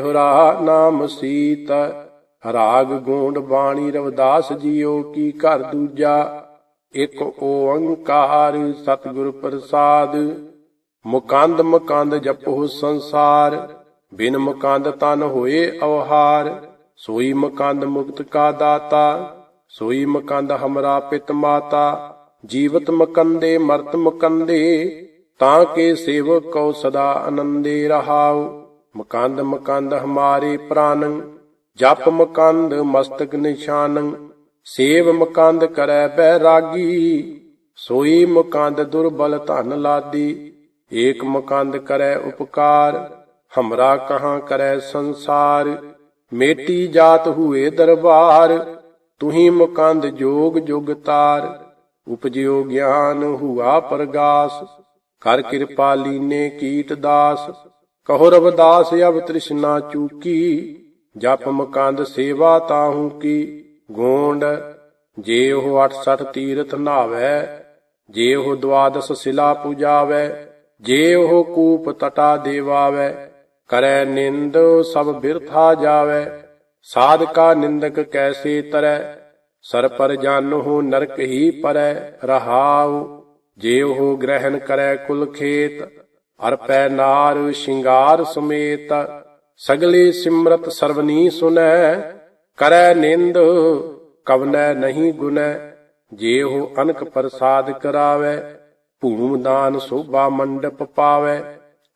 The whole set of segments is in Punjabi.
ਹੋਰਾ ਨਾਮ ਸੀਤ ਰਾਗ ਗੂੰਡ ਬਾਣੀ ਰਵਦਾਸ ਜੀਓ ਕੀ ਘਰ ਦੂਜਾ। ਇੱਕ ਓੰਕਾਰ ਸਤਿਗੁਰ ਪ੍ਰਸਾਦ। ਮੁਕੰਦ ਮੁਕੰਦ ਜਪੋ ਸੰਸਾਰ। ਬਿਨ ਮੁਕੰਦ ਤਨ ਹੋਏ ਅਵਹਾਰ। ਸੋਈ ਮੁਕੰਦ ਮੁਕਤ ਕਾ ਦਾਤਾ। ਸੋਈ ਮੁਕੰਦ ਹਮਰਾ ਪਿਤ ਮਾਤਾ। ਜੀਵਤ ਮੁਕੰਦੇ ਮਰਤ ਮੁਕੰਦੇ। ਤਾਂ ਕੇ ਸੇਵਕ ਕੋ ਸਦਾ ਆਨੰਦੇ ਰਹਾਓ ਮਕੰਦ ਮਕੰਦ ਹਮਾਰੇ ਪ੍ਰਾਨ, ਜਪ ਮੁਕੰਦ ਮਸਤਕ ਨਿਸ਼ਾਨ, ਸੇਵ ਮੁਕੰਦ ਕਰੈ ਬੈਰਾਗੀ, ਸੋਈ ਮੁਕੰਦ ਦੁਰਬਲ ਧਨ ਲਾਦੀ, ਏਕ ਮੁਕੰਦ ਕਰੈ ਉਪਕਾਰ, ਹਮਰਾ ਕਹਾ ਕਰੈ ਸੰਸਾਰ, ਮੇਟੀ ਜਾਤ ਹੂਏ ਦਰਬਾਰ, ਤੁਹੀ ਮੁਕੰਦ ਜੋਗ ਜੁਗ ਤਾਰ, ਉਪਜਿਓ ਗਿਆਨ ਹੁਆ ਪ੍ਰਗਾਸ, ਕਰ ਕਿਰਪਾ ਲੀਨੇ ਕੀਟ ਦਾਸ। ਕਹੋ ਰਵਦਾਸ ਅਬ ਤ੍ਰਿਸ਼ਨਾ ਚੂਕੀ, ਜਪ ਮਕੰਦ ਸੇਵਾ ਤਾਹੂ ਕੀ। ਗੋਂਡ, ਜੇ ਉਹ 68 ਤੀਰਥ ਨਾਵੇ ਜੇ ਉਹ ਦਵਾਦਸ ਸਿਲਾ ਪੂਜਾਵੇ, ਜੇ ਉਹ ਕੂਪ ਤਟਾ ਦੇਵਾਵੇ, ਕਰੈ ਨਿੰਦ ਸਭ ਬਿਰਥਾ ਜਾਵੇ। ਸਾਧਕਾ ਨਿੰਦਕ ਕੈਸੇ ਤਰੈ ਸਰ ਪਰ ਜਾਨਹੁ ਨਰਕ ਹੀ ਪਰੈ, ਰਹਾਉ, ਜੇ ਉਹ ਗ੍ਰਹਿਣ ਕਰੈ ਕੁਲ ਖੇਤ ਅਰਪੈ ਨਾਰ ਸ਼ਿੰਗਾਰ ਸੁਮੇਤ, ਸਗਲੇ ਸਿਮਰਤ ਸਰਵਨੀ ਸੁਨੈ, ਕਰੈ ਨਿੰਦ, ਕਵਨੈ ਨਹੀਂ ਗੁਨੈ, ਜੇ ਹੋ ਅਨਕ ਪ੍ਰਸਾਦ ਕਰਾਵੇ, ਭੂਮ ਦਾਨ ਸੋਭਾ ਮੰਡਪ ਪਾਵੇ,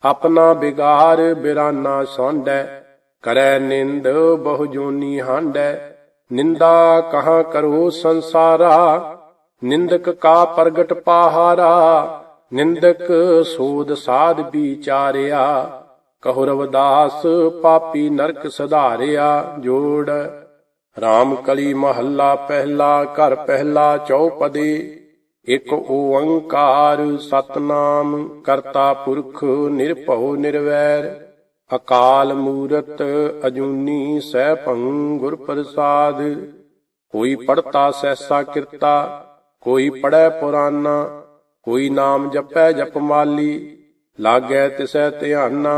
ਆਪਣਾ ਬਿਗਾਰ ਬਿਰਾਨਾ ਸੌਂਡੈ, ਕਰੈ ਨਿੰਦ ਬਹੁ ਜੋਨੀ ਹਾਂਡੈ, ਨਿੰਦਾ ਕਹਾਂ ਕਰੋ ਸੰਸਾਰਾ, ਨਿੰਦਕ ਕਾ ਪ੍ਰਗਟ ਪਾਹਾਰਾ ਨਿੰਦਕ ਸੋਦ ਸਾਧ ਵਿਚਾਰਿਆ, ਕਹੋ ਰਵਦਾਸ ਪਾਪੀ ਨਰਕ ਸਧਾਰਿਆ, ਜੋੜ। RAM ਕਲੀ ਮਹੱਲਾ ਪਹਿਲਾ, ਘਰ ਪਹਿਲਾ ਚੌਪਦੀ, ਇੱਕ ਓੰਕਾਰ ਸਤਨਾਮ, ਕਰਤਾ ਪੁਰਖ ਨਿਰਭਉ ਨਿਰਵੈਰ। ਅਕਾਲ ਮੂਰਤ ਅਜੂਨੀ ਸੈਭੰ ਗੁਰ ਪ੍ਰਸਾਦ। ਕੋਈ ਪੜਤਾ ਸੈਸਾ ਕਿਰਤਾ, ਕੋਈ ਪੜੈ ਪੁਰਾਨਾ ਕੋਈ ਨਾਮ ਜਪੈ ਜਪ ਮਾਲੀ, ਲਾਗੈ ਤਿਸੈ ਧਿਆਨਾ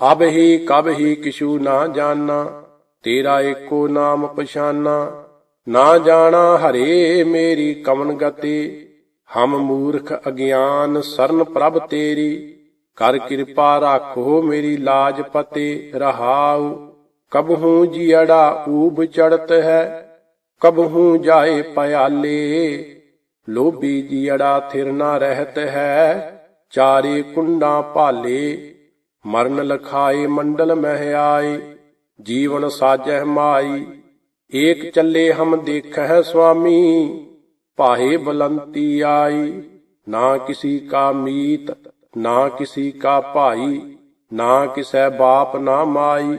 ਅਬ ਹੀ ਕਬ ਹੀ ਕਿਛੂ ਨਾ ਜਾਣਾ ਤੇਰਾ ਏਕੋ ਨਾਮ ਪਛਾਨਾ, ਨਾ ਜਾਣਾ ਹਰੇ ਮੇਰੀ ਕਮਨ ਗਤੀ, ਹਮ ਮੂਰਖ ਅਗਿਆਨ ਸਰਨ ਪ੍ਰਭ ਤੇਰੀ, ਕਰ ਕਿਰਪਾ ਰਾਖੋ ਮੇਰੀ ਲਾਜ ਪਤੇ ਰਹਾਉ ਕਬਹੂ ਜੀੜਾ ਊਬ ਚੜਤ ਹੈ ਕਬਹੂ ਜਾਏ ਪਿਆਲੇ ਲੋਭੀ ਜੀੜਾ ਥਿਰ ਨਾ ਰਹਤ ਹੈ, ਚਾਰੇ ਕੁੰਡਾਂ ਭਾਲੇ, ਮਰਨ ਲਖਾਏ ਮੰਡਲ ਮਹਿ ਆਏ, ਜੀਵਨ ਸਾਜਹਿ ਮਾਈ, ਏਕ ਚੱਲੇ ਹਮ ਦੇਖਹਿ ਸੁਆਮੀ ਪਾਹੇ ਬਲੰਤੀ ਆਈ, ਨਾ ਕਿਸੀ ਕਾ ਮੀਤ, ਨਾ ਕਿਸੀ ਕਾ ਭਾਈ, ਨਾ ਕਿਸੈ ਬਾਪ ਨਾ ਮਾਈ,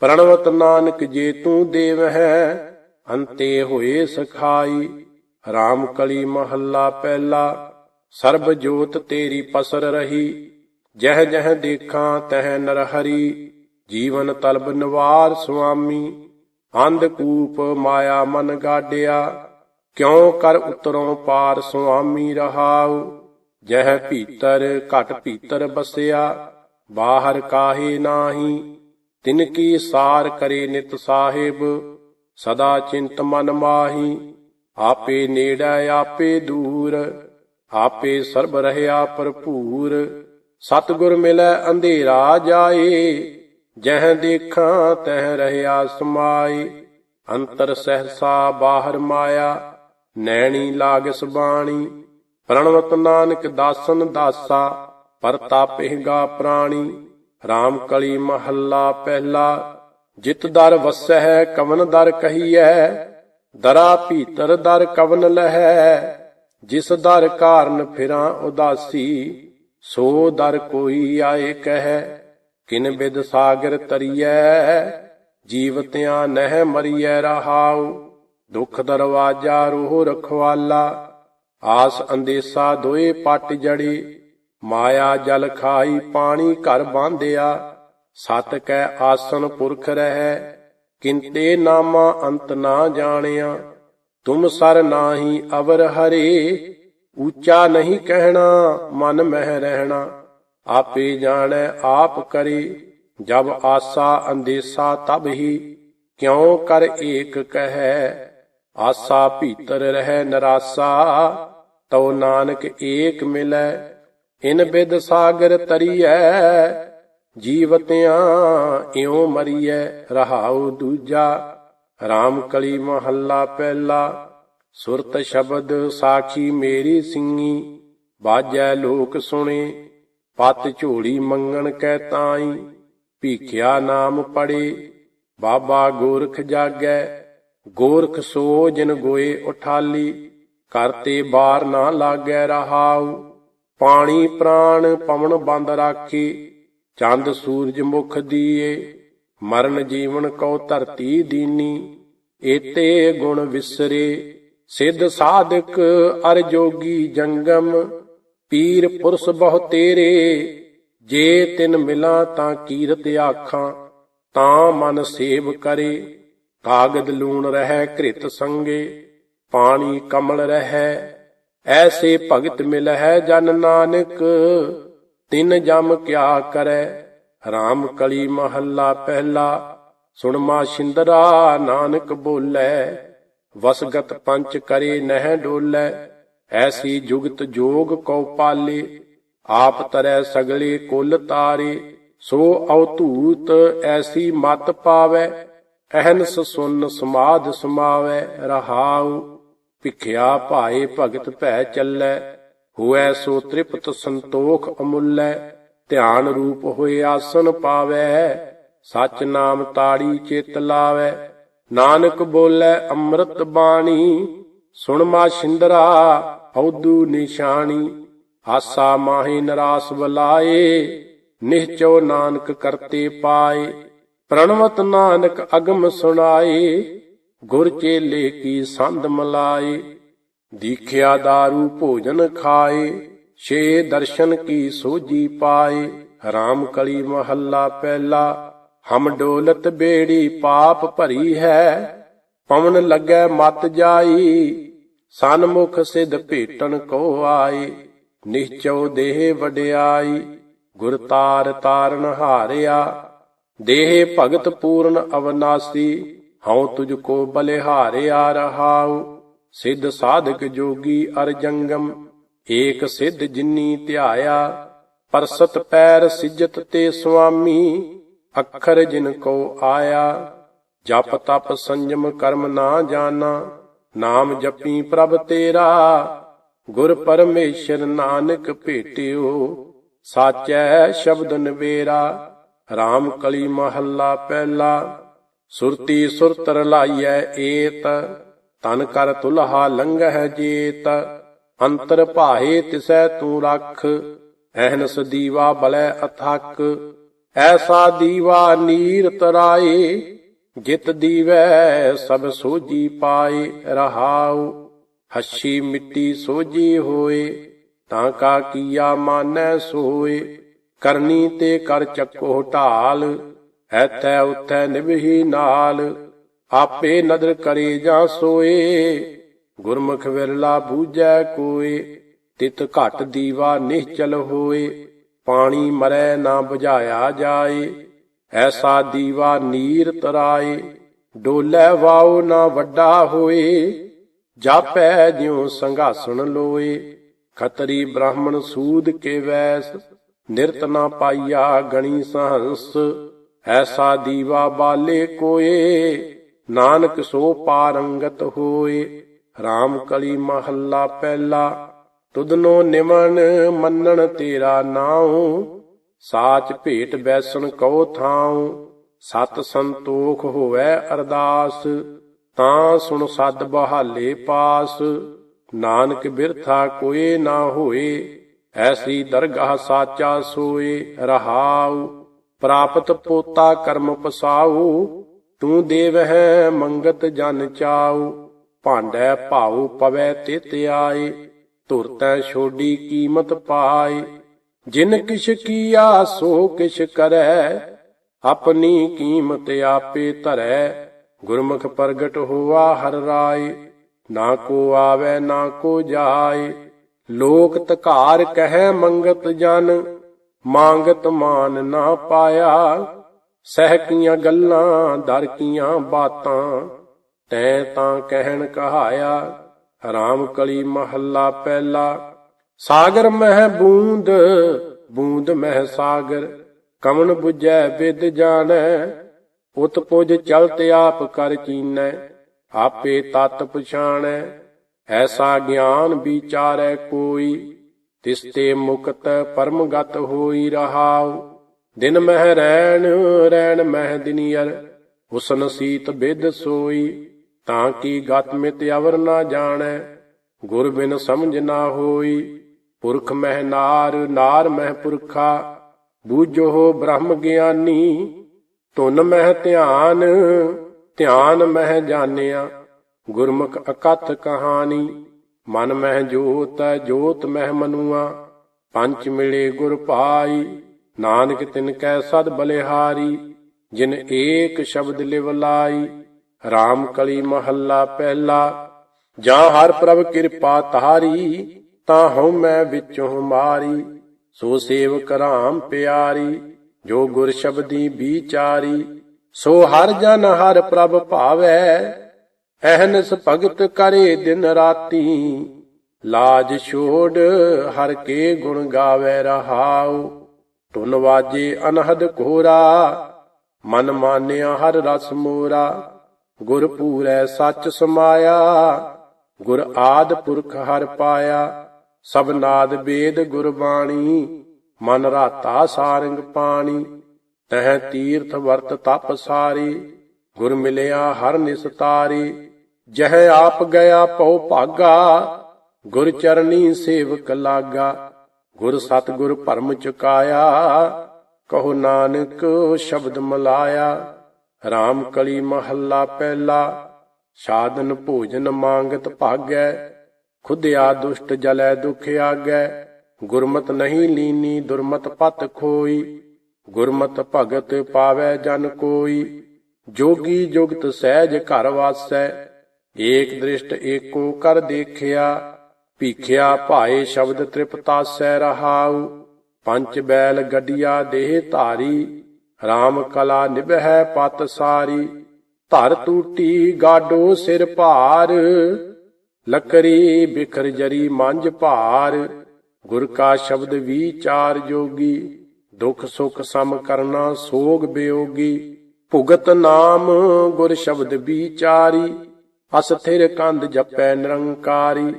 ਪ੍ਰਣਵਤ ਨਾਨਕ ਜੇ ਤੂੰ ਦੇਵ ਹੈ ਅੰਤੇ ਹੋਏ ਸਖਾਈ। RAM ਕਲੀ ਮਹੱਲਾ ਪਹਿਲਾ, ਸਰਬ ਜੋਤ ਤੇਰੀ ਪਸਰ ਰਹੀ, ਜਹ ਜਹ ਦੇਖਾਂ ਤਹ ਨਰਹਰੀ ਜੀਵਨ ਤਲਬ ਨਿਵਾਰ ਸੁਆਮੀ, ਅੰਧ ਕੂਪ ਮਾਇਆ ਮਨ ਗਾਡਿਆ, ਕਿਉ ਕਰ ਉਤਰੋਂ ਪਾਰ ਸੁਆਮੀ ਰਹਾਉ, ਜਹ ਭੀਤਰ ਘਟ ਭੀਤਰ ਬਸਿਆ, ਬਾਹਰ ਕਾਹੇ ਨਾਹੀ, ਤਿਨ ਕੀ ਸਾਰ ਕਰੇ ਨਿਤ ਸਾਹਿਬ, ਸਦਾ ਚਿੰਤ ਮਨ ਮਾਹੀ ਆਪੇ ਨੇੜੇ, ਆਪੇ ਦੂਰ, ਆਪੇ ਸਰਬ ਰਹਿਆ ਭਰਪੂਰ। ਸਤਿਗੁਰ ਮਿਲੈ ਅੰਧੇਰਾ ਜਾਏ, ਜਹ ਦੇਖਾਂ ਤਹ ਰਹਿਆ ਸਮਾਏ। ਅੰਤਰ ਸਹਸਾ ਬਾਹਰ ਮਾਇਆ, ਨੈਣੀ ਲਾਗਸ ਬਾਣੀ। ਪ੍ਰਣਵਤ ਨਾਨਕ ਦਾਸਨ ਦਾਸਾ ਪਰਤਾਪਿਹਗਾ ਪ੍ਰਾਣੀ। RAM ਕਲੀ ਮਹੱਲਾ ਪਹਿਲਾ, ਜਿਤ ਦਰ ਵਸਹਿ, ਕਵਨ ਦਰ ਕਹੀਐ। ਦਰਾ ਭੀਤਰ ਦਰ ਕਵਨ ਲਹੈ, ਜਿਸ ਦਰ ਕਾਰਨ ਫਿਰਾਂ ਉਦਾਸੀ, ਸੋ ਦਰ ਕੋਈ ਆਏ ਕਹੈ, ਕਿਨ ਬਿਦ ਸਾਗਰ ਤਰੀਐ ਜੀਵਤਿਆਂ ਨਹਿ ਮਰੀਐ ਰਹਾਉ, ਦੁਖ ਦਰਵਾਜਾ ਰੋਹ ਰਖਵਾਲਾ, ਆਸ ਅੰਦੇਸਾ ਦੋਏ ਪੱਟ ਜੜੀ, ਮਾਇਆ ਜਲ ਖਾਈ ਪਾਣੀ ਘਰ ਬਾਂਧਿਆ, ਸਤ ਕੈ ਆਸਨ ਪੁਰਖ ਰਹਿ ਕਿੰਤੇ ਨਾਮਾ ਅੰਤ ਨਾ ਜਾਣਿਆ, ਤੁਮ ਸਰ ਨਾਹੀ ਅਵਰ ਹਰੇ, ਉੱਚਾ ਨਹੀਂ ਕਹਿਣਾ, ਮਨ ਮਹਿ ਰਹਿਣਾ। ਆਪੇ ਜਾਣੈ, ਆਪ ਕਰੇ, ਜਬ ਆਸਾ ਅੰਦੇਸਾ ਤਬ ਹੀ, ਕਿਉ ਕਰ ਏਕ ਕਹੈ? ਆਸਾ ਭੀਤਰ ਰਹਿ ਨਰਾਸਾ, ਤਉ ਨਾਨਕ ਏਕ ਮਿਲੈ, ਇਨ ਬਿਦ ਸਾਗਰ ਤਰੀਐ ਜੀਵਤਿਆਂ ਇਉ ਮਰੀਐ, ਰਹਾਉ ਦੂਜਾ। RAM ਕਲੀ ਮਹੱਲਾ ਪਹਿਲਾ, ਸੁਰਤ ਸ਼ਬਦ ਸਾਖੀ ਮੇਰੀ ਸਿੰਘੀ ਬਾਜੈ ਲੋਕ ਸੁਣੇ, ਪਤ ਝੋਲੀ ਮੰਗਣ ਕੈ ਤਾਈ। ਭੀਖਿਆ ਨਾਮ ਪੜੇ, ਬਾਬਾ ਗੋਰਖ ਜਾਗੈ। ਗੋਰਖ ਸੋ ਜਿਨ ਗੋਏ ਉਠਾਲੀ ਕਰਤੇ ਬਾਰ ਨਾ ਲਾਗੈ ਰਹਾਉ। ਪਾਣੀ ਪ੍ਰਾਣ ਪਵਨ ਬੰਦ ਰਾਖੀ ਚੰਦ ਸੂਰਜ ਮੁਖ ਦੀਏ, ਮਰਨ ਜੀਵਨ ਕਉ ਧਰਤੀ ਦੀਨੀ, ਏਤੇ ਗੁਣ ਵਿਸਰੇ, ਸਿੱਧ ਸਾਧਕ ਅਰ ਜੋਗੀ ਜੰਗਮ, ਪੀਰ ਪੁਰਸ ਬਹੁ ਤੇਰੇ, ਜੇ ਤਿਨ ਮਿਲਾਂ ਤਾਂ ਕੀਰਤ ਆਖਾਂ, ਤਾਂ ਮਨ ਸੇਵ ਕਰੇ, ਕਾਗਦ ਲੂਣ ਰਹਿ ਘ੍ਰਿਤ ਸੰਗੇ, ਪਾਣੀ ਕਮਲ ਰਹਿ, ਐਸੇ ਭਗਤ ਮਿਲਹਿ ਜਨ ਨਾਨਕ ਤਿਨ ਜਮ ਕਿਆ ਕਰੈ? ਰਾਮ ਕਲੀ ਮਹੱਲਾ ਪਹਿਲਾ ਸੁਣਮਾ ਸ਼ਿੰਦਰਾ ਨਾਨਕ ਬੋਲੇ। ਵਸਗਤ ਪੰਚ ਕਰੇ ਨਹਿ ਡੋਲੇ, ਐਸੀ ਜੁਗਤ ਜੋਗ ਕਉ ਪਾਲੇ। ਆਪ ਤਰੈ ਸਗਲੇ ਕੁਲ ਤਾਰੇ, ਸੋ ਅਵਧੂਤ ਐਸੀ ਮਤ ਪਾਵੈ। ਅਹਨਸ ਸੁਨ ਸਮਾਧ ਸਮਾਵੈ, ਰਹਾਉ, ਭਿਖਿਆ ਭਾਏ ਭਗਤ ਭੈ ਚੱਲੈ। ਹੋਐ ਸੋ ਤ੍ਰਿਪਤ ਸੰਤੋਖ ਅਮੁੱਲੈ, ਧਿਆਨ ਰੂਪ ਹੋਏ ਆਸਨ ਪਾਵੈ ਸਚ ਨਾਮ ਤਾੜੀ ਚਿਤ ਲਾਵੈ। ਨਾਨਕ ਬੋਲੇ ਅੰਮ੍ਰਿਤ ਬਾਣੀ, ਸੁਣ ਮਾ ਸ਼ਿੰਦਰਾ, ਹਉਦੂ ਨਿਸ਼ਾਨੀ। ਆਸਾ ਮਾਹੀ ਨਰਾਸ ਬਲਾਏ ਨਿਹਚੋ ਨਾਨਕ ਕਰਤੇ ਪਾਏ। ਪ੍ਰਣਵਤ ਨਾਨਕ ਅਗਮ ਸੁਣਾਏ, ਗੁਰ ਚੇਲੇ ਕੀ ਸੰਧ ਮਲਾਏ। ਦੀਖਿਆ दारू ਭੋਜਨ ਖਾਏ, ਛੇ ਦਰਸ਼ਨ ਕੀ ਸੋਜੀ ਪਾਏ ਰਾਮ ਕਲੀ ਮਹੱਲਾ ਪਹਿਲਾ, ਹਮ ਡੋਲਤ ਬੇੜੀ ਪਾਪ ਭਰੀ ਹੈ, ਪਵਨ ਲੱਗੈ ਮਤ ਜਾਈ ਸਨਮੁਖ ਸਿਧ ਭੇਟਣ ਕੋ ਆਏ ਨਿਹਚਉ ਦੇਹ ਵਡਿਆਈ, ਗੁਰ ਤਾਰ ਤਾਰਨ ਹਾਰਿਆ, ਦੇਹ ਭਗਤ ਪੂਰਨ ਅਵਨਾਸੀ, ਹਉ ਤੁਝ ਕੋ ਬਲਿਹਾਰਿਆ ਰਹਾਉ। ਸਿੱਧ ਸਾਧਕ ਜੋਗੀ ਅਰ ਜੰਗਮ, ਏਕ ਸਿੱਧ ਜਿਨੀ ਧਿਆਇਆ ਪਰਸਤ ਪੈਰ ਸਿਜਤ ਤੇ ਸੁਆਮੀ, ਅੱਖਰ ਜਿਨ ਕੋ ਆਇਆ। ਜਪ ਤਪ ਸੰਜਮ ਕਰਮ ਨਾ ਜਾਣਾ, ਨਾਮ ਜਪੀ ਪ੍ਰਭ ਤੇਰਾ। ਗੁਰ ਪਰਮੇਸ਼ਰ ਨਾਨਕ ਭੇਟਿਓ, ਸਾਚੈ ਸ਼ਬਦ ਨਵੇਰਾ। RAM ਕਲੀ ਮਹੱਲਾ ਪਹਿਲਾ, ਸੁਰਤੀ ਸੁਰਤ ਰਲਾਈਐ ਏਤ। ਤਨ ਕਰ ਤੁਲਹਾ ਲੰਘਹਿ ਜੇਤ, ਅੰਤਰ ਭਾਏ ਤਿਸੈ ਤੂੰ ਰੱਖ, ਐਹਨਸ ਦੀਵਾ ਬਲੈ ਅਥਕ, ਐਸਾ ਦੀਵਾ ਨੀਰ ਤਰਾਏ, ਜਿਤ ਦੀਵੈ ਸਭ ਸੋਜੀ ਪਾਏ ਰਹਾਉ, ਹੱਛੀ ਮਿੱਟੀ ਸੋਜੀ ਹੋਏ, ਤਾਂ ਕਾ ਕੀਆ ਮਾਨੈ ਸੋਏ, ਕਰਨੀ ਤੇ ਕਰ ਚੱਕੋ ਢਾਲ, ਐਥੈ ਉਥੈ ਨਿਭਹੀ ਨਾਲ। ਆਪੇ ਨਦਰ ਕਰੇ ਜਾਂ ਸੋਏ, ਗੁਰਮੁਖ ਵਿਰਲਾ ਬੂਝੈ ਕੋਏ, ਤਿਤ ਘਟ ਦੀਵਾ ਨਿਹਚਲ ਹੋਏ, ਪਾਣੀ ਮਰੈ ਨਾ ਬੁਝਾਇਆ ਜਾਏ, ਐਸਾ ਦੀਵਾ ਨੀਰ ਤਰਾਏ, ਡੋਲੇ ਵਾਉ ਨਾ ਵੱਡਾ ਹੋਏ, ਜਾਪੈ ਜਿਉ ਸੰਘਾਸਣ ਲੋਏ, ਖਤਰੀ ਬ੍ਰਾਹਮਣ ਸੂਦ ਕੇ ਵੈਸ, ਨਿਰਤ ਨਾ ਪਾਈਆ ਗਣੀ ਸਹੰਸ, ਐਸਾ ਦੀਵਾ ਬਾਲੇ ਕੋਏ। ਨਾਨਕ ਸੋ ਪਾਰੰਗਤ ਹੋਏ RAM ਕਲੀ ਮਹੱਲਾ ਪਹਿਲਾ। ਤੁਧਨੋ ਨਿਮਨ ਮੰਨਣ ਤੇਰਾ ਨਾਉ, ਸਾਚ ਭੇਟ ਬੈਸਣ ਕਉ ਥਾਉ। ਸਤ ਸੰਤੋਖ ਹੋਵੇ ਅਰਦਾਸ, ਤਾਂ ਸੁਣ ਸਦ ਬਹਾਲੇ ਪਾਸ। ਨਾਨਕ ਬਿਰਥਾ ਕੋਏ ਨਾ ਹੋਏ, ਐਸੀ ਦਰਗਾਹ ਸਾਚਾ ਸੋਏ ਰਹਾਉ। ਪ੍ਰਾਪਤ ਪੋਤਾ ਕਰਮ ਪਸਾਉ ਤੂੰ ਦੇਵਹਿ ਮੰਗਤ ਜਨ ਚਾਉ, ਭਾਂਡੈ ਭਾਉ ਪਵੈ ਤਿਤ ਆਏ ਧੁਰਤੈ ਛੋਡੀ ਕੀਮਤ ਪਾਏ। ਜਿਨ ਕਿਛ ਕੀਆ ਸੋ ਕਿਛ ਕਰੈ, ਆਪਣੀ ਕੀਮਤ ਆਪੇ ਧਰੈ। ਗੁਰਮੁਖ ਪ੍ਰਗਟ ਹੋਆ ਹਰ ਰਾਏ, ਨਾ ਕੋ ਆਵੇ, ਨਾ ਕੋ ਜਾਏ। ਲੋਕ ਤਕਾਰ ਕਹਿ ਮੰਗਤ ਜਨ, ਮੰਗਤ ਮਾਨ ਨਾ ਪਾਇਆ। ਸਹਿ ਕੀਆਂ ਗੱਲਾਂ ਦਰ ਕੀਆਂ ਬਾਤਾਂ, ਤੈ ਤਾਂ ਕਹਿਣ ਕਹਾਇਆ, ਰਾਮ ਕਲੀ ਮਹੱਲਾ ਪਹਿਲਾ। ਸਾਗਰ ਮਹਿ ਬੂੰਦ ਬੂੰਦ ਮਹਿ ਸਾਗਰ ਕਮਨ 부ਜੈ ਵਿਦ ਜਾਣੈ ਉਤ ਪੁਜ ਚਲਤ ਆਪ ਕਰ ਚੀਨੈ, ਆਪੇ ਤਤ ਪਛਾਣੈ, ਐਸਾ ਗਿਆਨ ਵਿਚਾਰੈ ਕੋਈ ਤਿਸਤੇ ਮੁਕਤ ਪਰਮਗਤ ਹੋਈ ਰਹਾਉ। ਦਿਨ ਮਹਿ ਰਹਿਣ ਰਹਿਣ ਮਹਿ ਦਿਨੀਅਰ ਹੁਸਨ ਸੀਤ ਬਿਦ ਸੋਈ, ਤਾਂ ਕੀ ਗਤ ਮਿਤ ਅਵਰ ਨਾ ਜਾਣੈ, ਗੁਰ ਬਿਨ ਸਮਝ ਨਾ ਹੋਈ, ਪੁਰਖ ਮਹਿ ਨਾਰ ਨਾਰ ਮਹਿ ਪੁਰਖਾ, ਬੂਝੋ ਬ੍ਰਹਮ ਗਿਆਨੀ, ਧੁਨ ਮਹਿ ਧਿਆਨ ਧਿਆਨ ਮਹਿ ਜਾਣਿਆ, ਗੁਰਮੁਖ ਅਕਥ ਕਹਾਣੀ, ਮਨ ਮਹਿ ਜੋਤ ਜੋਤ ਮਹਿ ਮਨੁਆ, ਪੰਚ ਮਿਲੇ ਗੁਰ ਪਾਈ ਨਾਨਕ ਤਿਨ ਕੈ ਸਦ ਬਲਿਹਾਰੀ, ਜਿਨ ਏਕ ਸ਼ਬਦ ਲਿਵ ਲਾਈ, ਰਾਮ ਕਲੀ ਮਹੱਲਾ ਪਹਿਲਾ। ਜਾਂ ਹਰ ਪ੍ਰਭ ਕਿਰਪਾ ਤਾਰੀ ਤਾਂ ਹਉ ਮੈਂ ਵਿੱਚੋਂ ਮਾਰੀ। ਸੋ ਸੇਵਕ ਰਾਮ ਪਿਆਰੀ, ਜੋ ਗੁਰ ਸ਼ਬਦੀ ਵਿਚਾਰੀ। ਸੋ ਹਰ ਜਨ ਹਰ ਪ੍ਰਭ ਭਾਵੈ, ਅਹਨਸ ਭਗਤ ਕਰੇ ਦਿਨ ਰਾਤੀ। ਲਾਜ ਛੋੜ ਹਰ ਕੇ ਗੁਣ ਗਾਵੇ ਰਹਾਉ। ਧੁਨ ਵਾਜੇ ਅਨਹਦ ਘੋਰਾ, ਮਨ ਮਾਨਿਆ ਹਰ ਰਸ ਮੋਰਾ। ਗੁਰ ਪੂਰੈ ਸੱਚ ਸਮਾਇਆ, ਗੁਰ ਆਦ ਪੁਰਖ ਹਰ ਪਾਇਆ। ਸਭ ਨਾਦ ਵੇਦ ਗੁਰਬਾਣੀ, ਮਨ ਰਾਤਾ ਸਾਰੰਗ ਪਾਣੀ। ਤਹ ਤੀਰਥ ਵਰਤ ਤਪ ਸਾਰੀ, ਗੁਰ ਮਿਲਿਆ ਹਰ ਨਿਸਤਾਰੀ ਜਹ ਆਪ ਗਿਆ ਪਉ ਭਾਗਾ, ਗੁਰ ਚਰਨੀ ਸੇਵਕ ਲਾਗਾ। ਗੁਰ ਸਤਗੁਰ ਭਰਮ ਚੁਕਾਇਆ, ਕਹੋ ਨਾਨਕ ਸ਼ਬਦ ਮਲਾਇਆ। RAM ਕਲੀ ਮਹੱਲਾ ਪਹਿਲਾ, ਸਾਧਨ ਭੋਜਨ ਮੰਗਤ ਭਾਗੈ। ਖੁਦਿਆ ਦੁਸ਼ਟ ਜਲੈ ਦੁਖ ਆਗੈ, ਗੁਰਮਤ ਨਹੀਂ ਲੀਨੀ ਦੁਰਮਤ ਪਤ ਖੋਈ। ਗੁਰਮਤ ਭਗਤ ਪਾਵੈ ਜਨ ਕੋਈ, ਜੋਗੀ ਜੁਗਤ ਸਹਿਜ ਘਰ ਵਾਸੈ। ਏਕ ਦ੍ਰਿਸ਼ਟ ਏਕੋ ਕਰ ਦੇਖਿਆ ਭੀਖਿਆ ਭਾਏ ਸ਼ਬਦ ਤ੍ਰਿਪਤਾਸੈ ਰਹਾਉ ਪੰਚ ਬੈਲ ਗੱਡੀਆ ਦੇਹ ਧਾਰੀ RAM ਕਲਾ ਨਿਭੈ ਪਤ ਸਾਰੀ, ਧਰ ਟੂਟੀ ਗਾਡੋ ਸਿਰ ਭਾਰ, ਲਕਰੀ ਬਿਖਰ ਜਰੀ ਮੰਜ ਭਾਰ, ਗੁਰ ਕਾ ਸ਼ਬਦ ਵਿਚਾਰ ਜੋਗੀ, ਦੁਖ ਸੁਖ ਸਮ ਕਰਨਾ ਸੋਗ ਬਿਯੋਗੀ ਭੁਗਤ ਨਾਮ ਗੁਰ ਸ਼ਬਦ ਵਿਚਾਰੀ ਅਸਥਿਰ ਕੰਧ ਜਪੈ ਨਿਰੰਕਾਰੀ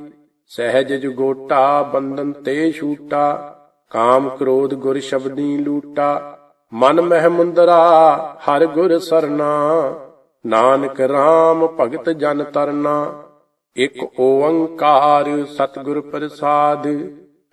ਸਹਿਜ ਜੁਗੋਟਾ ਬੰਧਨ ਤੇ ਛੂਟਾ, ਕਾਮ ਕ੍ਰੋਧ ਗੁਰ ਸ਼ਬਦੀ ਲੂਟਾ। ਮਨ ਮਹਿ ਮੁੰਦਰਾ, ਹਰ ਗੁਰ ਸਰਨਾ ਨਾਨਕ RAM ਭਗਤ ਜਨ ਤਰਨਾ ਇਕ ਓੰਕਾਰ ਸਤਿਗੁਰ ਪ੍ਰਸਾਦ।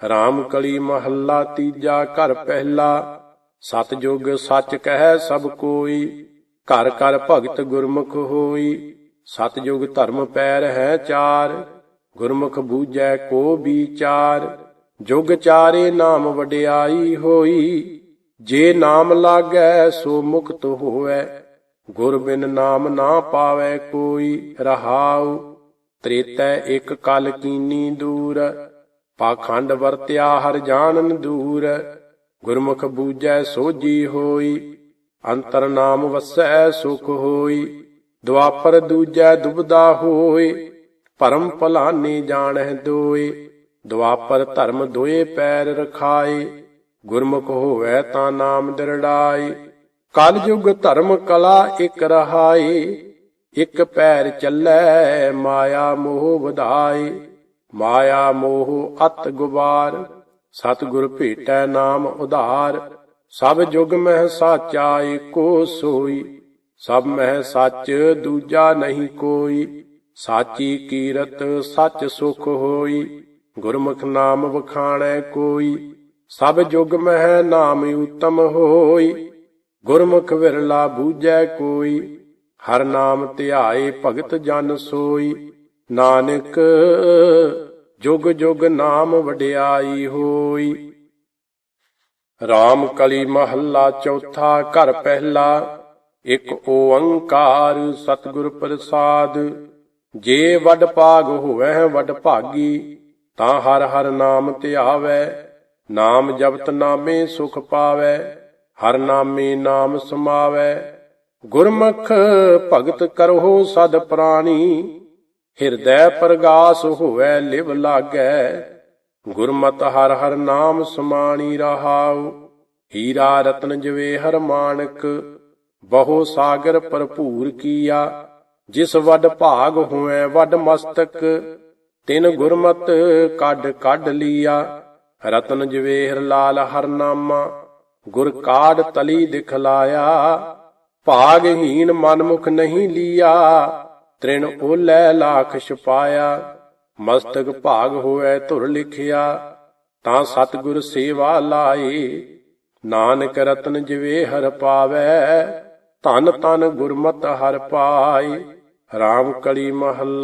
RAM ਕਲੀ ਮਹੱਲਾ ਤੀਜਾ ਘਰ ਪਹਿਲਾ। ਸਤਜੁਗ ਸੱਚ ਕਹਿ ਸਭ ਕੋਈ। ਘਰ ਘਰ ਭਗਤ ਗੁਰਮੁਖ ਹੋਈ। ਸਤਜੁਗ ਧਰਮ ਪੈਰ ਹੈ ਚਾਰ। ਗੁਰਮੁਖ ਬੂਝੈ ਕੋ ਵਿਚਾਰ, ਜੁਗ ਚਾਰੇ ਨਾਮ ਵਡਿਆਈ ਹੋਈ। ਜੇ ਨਾਮ ਲਾਗੈ ਸੋ ਮੁਕਤ ਹੋਵੈ, ਗੁਰ ਬਿਨ ਨਾਮ ਨਾ ਪਾਵੈ ਕੋਈ ਰਹਾਉ। ਤ੍ਰੇਤੈ ਇਕ ਕਲ ਕੀਨੀ ਦੂਰ, ਪਾਖੰਡ ਵਰਤਿਆ ਹਰ ਜਾਣਨ ਦੂਰ। ਗੁਰਮੁਖ ਬੂਝੈ ਸੋਜੀ ਹੋਈ, ਅੰਤਰ ਨਾਮ ਵਸੈ ਸੁਖ ਹੋਈ। ਦੁਆਪਰ ਦੂਜੈ ਦੁਬਦਾ ਹੋਏ ਭਰਮ ਭਲਾਨੀ ਜਾਣਹਿ ਦੋਏ ਦੁਆਪਰ ਧਰਮ ਦੋਏ ਪੈਰ ਰਖਾਏ, ਗੁਰਮੁਖ ਹੋਵੇ ਤਾਂ ਨਾਮ ਦਿਰੜਾਏ। ਕਲ ਯੁਗ ਧਰਮ ਕਲਾ ਇਕ ਰਹਾਏ, ਇਕ ਪੈਰ ਚੱਲੈ ਮਾਇਆ ਮੋਹ ਵਧਾਏ। ਮਾਇਆ ਮੋਹ ਅਤ ਗੁਬਾਰ, ਸਤਿਗੁਰ ਭੇਟੈ ਨਾਮ ਉਧਾਰ। ਸਭ ਜੁਗ ਮਹਿ ਸਾਚਾ ਏਕੋ ਸੋਈ, ਸਭ ਮਹਿ ਸੱਚ ਦੂਜਾ ਨਹੀਂ ਕੋਈ। ਸਾਚੀ ਕੀਰਤ ਸੱਚ ਸੁਖ ਹੋਈ, ਗੁਰਮੁਖ ਨਾਮ ਵਖਾਣੈ ਕੋਈ, ਸਭ ਜੁਗ ਮਹਿ ਨਾਮ ਉਤਮ ਹੋਈ, ਗੁਰਮੁਖ ਵਿਰਲਾ ਬੂਝੈ ਕੋਈ, ਹਰ ਨਾਮ ਧਿਆਏ ਭਗਤ ਜਨ ਸੋਈ, ਨਾਨਕ ਜੁਗ ਜੁਗ ਨਾਮ ਵਡਿਆਈ ਹੋਈ। RAM ਕਲੀ ਮਹੱਲਾ ਚੌਥਾ ਘਰ ਪਹਿਲਾ, ਇੱਕ ਓੰਕਾਰ ਸਤਿਗੁਰ ਪ੍ਰਸਾਦ ਜੇ ਵੱਡ ਭਾਗ ਹੋਵੇ, ਵੱਡ ਭਾਗੀ, ਤਾਂ ਹਰ ਹਰ ਨਾਮ ਧਿਆਵੈ ਨਾਮ ਜਪਤ ਨਾਮੇ ਸੁਖ ਪਾਵੈ, ਹਰ ਨਾਮੇ ਨਾਮ ਸਮਾਵੈ। ਗੁਰਮੁਖ ਭਗਤ ਕਰੋ ਸਦ ਪ੍ਰਾਣੀ, ਹਿਰਦੈ ਪ੍ਰਗਾਸ ਹੋਵੈ, ਲਿਵ ਲਾਗੈ। ਗੁਰਮਤ ਹਰ ਹਰ ਨਾਮ ਸਮਾਣੀ ਰਹਾਉ, ਹੀਰਾ ਰਤਨ ਜਵੇ ਹਰ ਮਾਨਕ, ਬਹੁ ਸਾਗਰ ਭਰਪੂਰ ਕੀਆ। ਜਿਸ ਵੱਡ ਭਾਗ ਹੋਵੇ ਵੱਡ ਮਸਤਕ, ਤਿਨ ਗੁਰਮਤ ਕੱਢ ਕੱਢ ਲੀਆ। ਰਤਨ ਜਵੇਹਰ ਲਾਲ ਹਰਨਾਮਾ, ਗੁਰ ਕਾੜ ਤਲੀ ਦਿਖਲਾਇਆ। ਭਾਗਹੀਨ ਮਨਮੁਖ ਨਹੀਂ ਲੀਆ, ਤ੍ਰਿਣ ਓਲੇ ਲਾਖ ਛਪਾਇਆ। ਮਸਤਕ ਭਾਗ ਹੋਵੇ ਧੁਰ ਲਿਖਿਆ, ਤਾਂ ਸਤਿਗੁਰ ਸੇਵਾ ਲਾਏ। ਨਾਨਕ ਰਤਨ ਜਵੇ ਹਰ ਪਾਵੈ, ਧਨ ਤਨ ਗੁਰਮਤਿ ਹਰ ਪਾਏ। ਰਾਮ ਕਲੀ ਮਹੱਲਾ